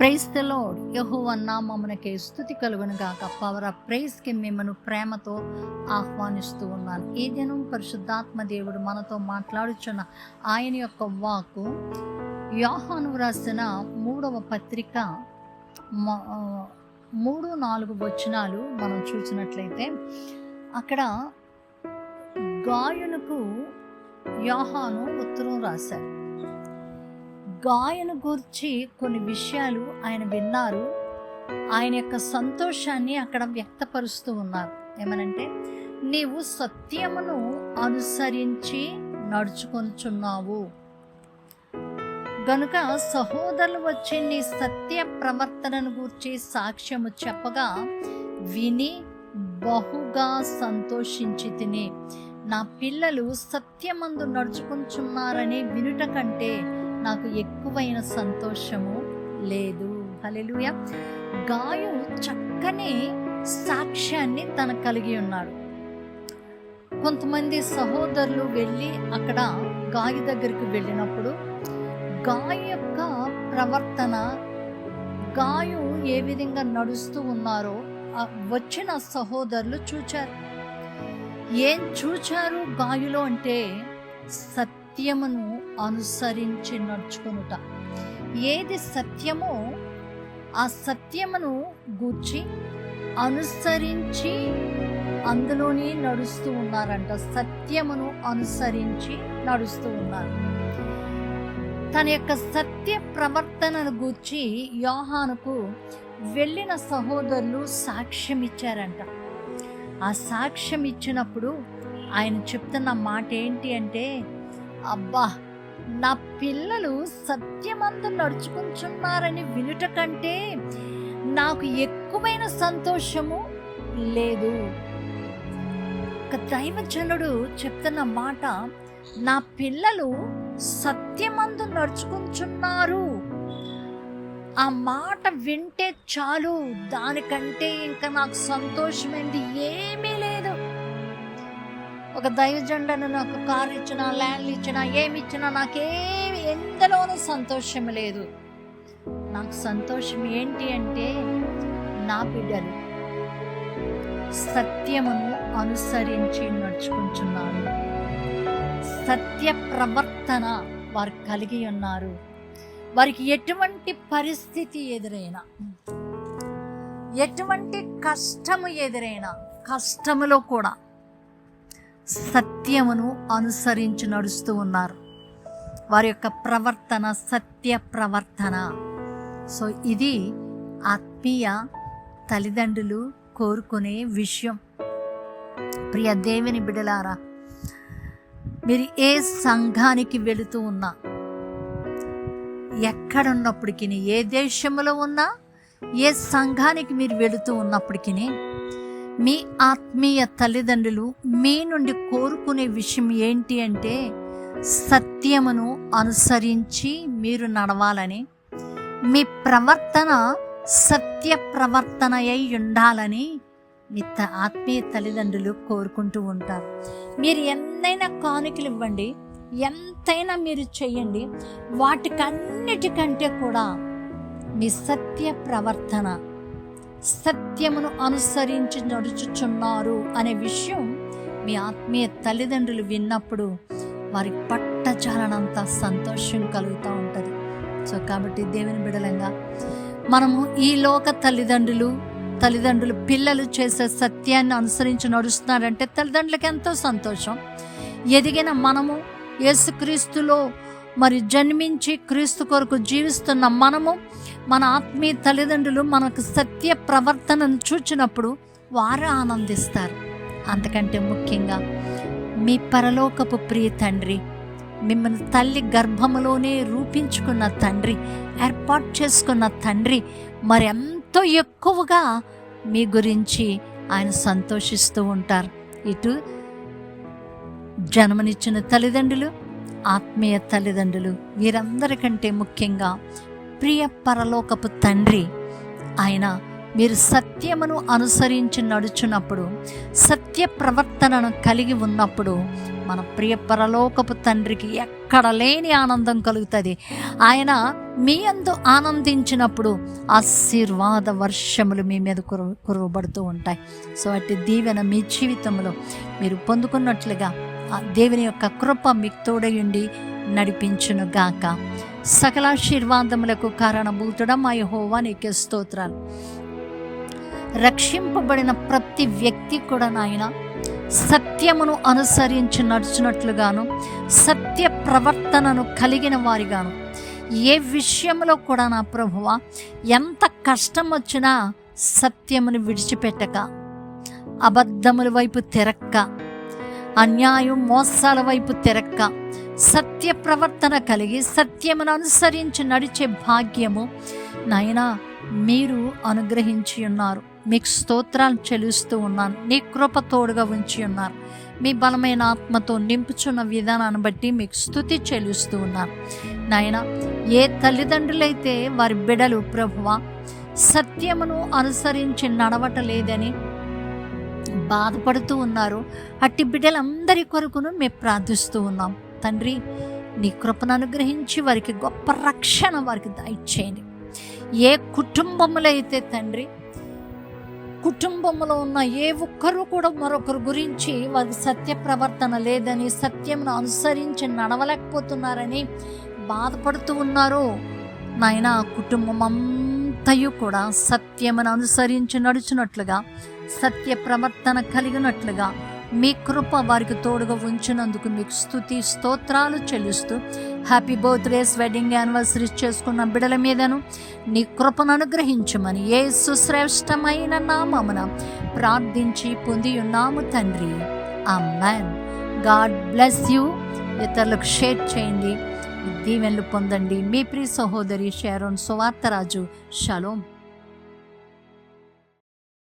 Praise the Lord Jehovah నామమునకే స్థుతి కలుగును గాక పవర్ ఆఫ్ ప్రైజ్కి మిమ్మను ప్రేమతో ఆహ్వానిస్తూ ఉన్నాను. ఈ దినం పరిశుద్ధాత్మ దేవుడు మనతో మాట్లాడుచున్న ఆయన యొక్క వాకు యోహాను రాసిన మూడవ పత్రిక మూడు నాలుగు వచనాలు మనం చూసినట్లయితే అక్కడ గాయనుకు యోహాను ఉత్తరం రాశారు. గాయను గూర్చి కొన్ని విషయాలు ఆయన విన్నారు. ఆయన యొక్క సంతోషాన్ని అక్కడ వ్యక్తపరుస్తూ ఉన్నారు. ఏమనంటే నీవు సత్యమును అనుసరించి నడుచుకొంచున్నావు గనుక సహోదరులు వచ్చి నీ సత్య ప్రవర్తనను గూర్చి సాక్ష్యము చెప్పగా విని బహుగా సంతోషించి తిని. నా పిల్లలు సత్యమందు నడుచుకుంటున్నారని వినుట కంటే నాకు ఎక్కువైన సంతోషము లేదు. హలెలుయ గాయు చక్కని సాక్ష్యాన్ని తన కలిగి ఉన్నాడు. కొంతమంది సహోదరులు వెళ్ళి అక్కడ గాయు దగ్గరికి వెళ్ళినప్పుడు గాయ యొక్క ప్రవర్తన గాయు ఏ విధంగా నడుస్తూ ఉన్నారో ఆ వచ్చిన సహోదరులు చూచారు. ఏం చూచారు గాయులో అంటే సత్ సత్యమును అనుసరించి నడుచుకునుట. ఏది సత్యమో ఆ సత్యమును గూర్చి అనుసరించి అందులోనే నడుస్తూ ఉన్నారంట. సత్యమును అనుసరించి నడుస్తూ ఉన్నారు. తన యొక్క సత్య ప్రవర్తనను గూర్చి యోహానుకు వెళ్ళిన సహోదరులు సాక్ష్యం ఇచ్చారంట ఆ సాక్ష్యం ఇచ్చినప్పుడు ఆయన చెప్తున్న మాట ఏంటి అంటే అబ్బా నా పిల్లలు సత్యమందు నడుచుకుంటున్నారని వినుట కంటే నాకు ఎక్కువైన సంతోషము లేదు. ఒక దైవజనుడు చెప్తున్న మాట నా పిల్లలు సత్యమందు నడుచుకుంటున్నారు. ఆ మాట వింటే చాలు దానికంటే ఇంకా నాకు సంతోషమైంది ఏమీ లేదు. ఒక దైవజండను నాకు కారు ఇచ్చినా ల్యాండ్లు ఇచ్చినా ఏమి ఇచ్చినా నాకేమి ఎందులోనూ సంతోషం లేదు. నాకు సంతోషం ఏంటి అంటే నా బిడ్డలు సత్యమును అనుసరించి నడుచుకుంటున్నారు. సత్య ప్రవర్తన వారు కలిగి ఉన్నారు. వారికి ఎటువంటి పరిస్థితి ఎదురైనా ఎటువంటి కష్టము ఎదురైనా కష్టములో కూడా సత్యమును అనుసరించి నడుస్తూ ఉన్నారు. వారి యొక్క ప్రవర్తన సత్య ప్రవర్తన. సో ఇది ఆత్మీయ తల్లిదండ్రులు కోరుకునే విషయం. ప్రియ దేవుని బిడలారా మీరు ఏ సంఘానికి వెళుతూ ఉన్నా ఎక్కడున్నప్పటికీ ఏ దేశంలో ఉన్నా ఏ సంఘానికి మీరు వెళుతూ ఉన్నప్పటికీ మీ ఆత్మీయ తల్లిదండ్రులు మీ నుండి కోరుకునే విషయం ఏంటి అంటే సత్యమును అనుసరించి మీరు నడవాలని మీ ప్రవర్తన సత్య ప్రవర్తన అయి ఉండాలని మీ త- ఆత్మీయ తల్లిదండ్రులు కోరుకుంటూ ఉంటారు. మీరు ఎన్నైనా కానుకలు ఇవ్వండి ఎంతైనా మీరు చేయండి వాటికన్నిటికంటే కూడా మీ సత్య ప్రవర్తన సత్యమును అనుసరించి నడుచుచున్నారు అనే విషయం మీ ఆత్మీయ తల్లిదండ్రులు విన్నప్పుడు వారి పట్టచాలనంత సంతోషం కలుగుతూ ఉంటుంది. సో కాబట్టి దేవుని బిడలంగా మనము ఈ లోక తల్లిదండ్రులు తల్లిదండ్రులు పిల్లలు చేసే సత్యాన్ని అనుసరించి నడుస్తున్నారంటే తల్లిదండ్రులకు ఎంతో సంతోషం. ఎదిగిన మనము యేసుక్రీస్తులో మరి జన్మించి క్రీస్తు కొరకు జీవిస్తున్న మనము మన ఆత్మీయ తల్లిదండ్రులు మనకు సత్య ప్రవర్తనను చూచినప్పుడు వారు ఆనందిస్తారు. అంతకంటే ముఖ్యంగా మీ పరలోకపు ప్రియ తండ్రి మిమ్మల్ని తల్లి గర్భములోనే రూపించుకున్న తండ్రి ఏర్పాటు చేసుకున్న తండ్రి మరి ఎంతో ఎక్కువగా మీ గురించి ఆయన సంతోషిస్తూ ఉంటారు. ఇటు జన్మనిచ్చిన తల్లిదండ్రులు ఆత్మీయ తల్లిదండ్రులు వీరందరికంటే ముఖ్యంగా ప్రియ పరలోకపు తండ్రి ఆయన మీరు సత్యమును అనుసరించి నడుచున్నప్పుడు సత్య ప్రవర్తనను కలిగి ఉన్నప్పుడు మన ప్రియ పరలోకపు తండ్రికి ఎక్కడ లేని ఆనందం కలుగుతుంది. ఆయన మీ అందు ఆనందించినప్పుడు ఆశీర్వాద వర్షములు మీ మీద కురు కురవబడుతూ ఉంటాయి. సో అటు దీవెన మీ జీవితంలో మీరు పొందుకున్నట్లుగా ఆ దేవుని యొక్క కృప మీకు తోడయుండి నడిపించును గాక. సకలాశీర్వాదములకు కారణభూతుడ మా యహోవా నీకే స్తోత్రాలు. రక్షింపబడిన ప్రతి వ్యక్తి కూడా నాయన సత్యమును అనుసరించి నడుచున్నట్లుగాను సత్య ప్రవర్తనను కలిగిన వారిగాను ఏ విషయంలో కూడా నా ప్రభువ ఎంత కష్టం వచ్చినా సత్యమును విడిచిపెట్టక అబద్ధముల వైపు తిరక్క అన్యాయం మోసాల వైపు తిరక్క సత్య ప్రవర్తన కలిగి సత్యమును అనుసరించి నడిచే భాగ్యము. నాయనా మీరు అనుగ్రహించి ఉన్నారు. మీకు స్తోత్రాలు చెల్లిస్తూ ఉన్నాను. నీ కృప తోడుగా ఉంచి ఉన్నారు. మీ బలమైన ఆత్మతో నింపుచున్న విధానాన్ని బట్టి మీకు స్థుతి చెల్లిస్తూ ఉన్నాను. నాయన ఏ తల్లిదండ్రులైతే వారి బిడలు ప్రభువ సత్యమును అనుసరించి నడవటలేదని బాధపడుతూ ఉన్నారు అట్టి బిడ్డలందరి కొరకును మేము ప్రార్థిస్తూ ఉన్నాం. తండ్రి నీ కృపను అనుగ్రహించి వారికి గొప్ప రక్షణ వారికి దయచేయండి. ఏ కుటుంబములైతే అయితే తండ్రి కుటుంబంలో ఉన్న ఏ ఒక్కరు కూడా మరొకరు గురించి వారికి సత్య ప్రవర్తన లేదని సత్యమును అనుసరించి నడవలేకపోతున్నారని బాధపడుతూ ఉన్నారు నాయన కుటుంబం అంతయు కూడా సత్యమును అనుసరించి నడుచున్నట్లుగా సత్య ప్రవర్తన కలిగినట్లుగా మీ కృప వారికి తోడుగా ఉంచినందుకు మీకు స్థుతి స్తోత్రాలు చెల్లిస్తూ హ్యాపీ బర్త్డేస్ వెడ్డింగ్ యానివర్సరీస్ చేసుకున్న బిడల మీదను నీ కృపను అనుగ్రహించమని ఏ సుశ్రేష్టమైన నామమున ప్రార్థించి పొంది ఉన్నాము తండ్రి. మ్యాన్ గాడ్ బ్లెస్ యూ ఇతరులకు షేర్ చేయండి. దీవెనలు పొందండి. మీ ప్రియ సహోదరి షారోన్ సువార్తరాజు. షలోం